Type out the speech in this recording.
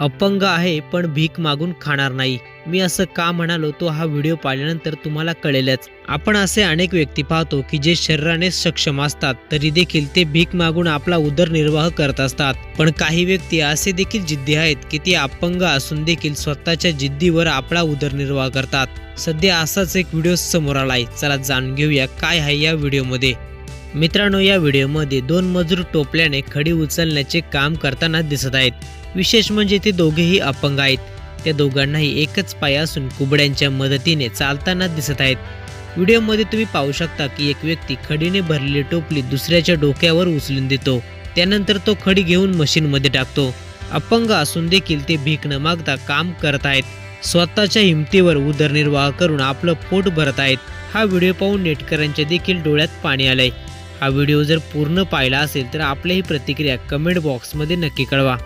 अपंग आहे पण भीक मागून खाणार नाही. मी असं का म्हणालो तो हा व्हिडिओ पाहिल्यानंतर तुम्हाला कळेलच. आपण असे अनेक व्यक्ती पाहतो की जे शरीराने सक्षम असतात तरी देखील ते भीक मागून आपला उदरनिर्वाह करत असतात. पण काही व्यक्ती असे देखील जिद्दी आहेत की ते अपंग असून देखील स्वतःच्या जिद्दीवर आपला उदरनिर्वाह करतात. सध्या असाच एक व्हिडिओ समोर आलाय. चला जाणून घेऊया काय आहे या व्हिडिओमध्ये. मित्रांनो या व्हिडिओमध्ये दोन मजूर टोपल्याने खडी उचलण्याचे काम करताना दिसत आहेत. विशेष म्हणजे ते दोघेही अपंग आहेत. त्या दोघांनाही एकच पाय असून कुबड्यांच्या मदतीने चालताना दिसत आहेत. व्हिडिओमध्ये तुम्ही पाहू शकता की एक व्यक्ती खडीने भरलेली टोपली दुसऱ्याच्या डोक्यावर उचलून देतो. त्यानंतर तो खडी घेऊन मशीनमध्ये टाकतो. अपंग असून देखील ते भीक न मागता काम करत आहेत. स्वतःच्या हिमतीवर उदरनिर्वाह करून आपलं पोट भरत आहेत. हा व्हिडिओ पाहून नेटकऱ्यांच्या देखील डोळ्यात पाणी आलंय. हा व्हिडिओ जर पूर्ण पाहिला असेल तर आपल्याही प्रतिक्रिया कमेंट बॉक्समध्ये नक्की कळवा.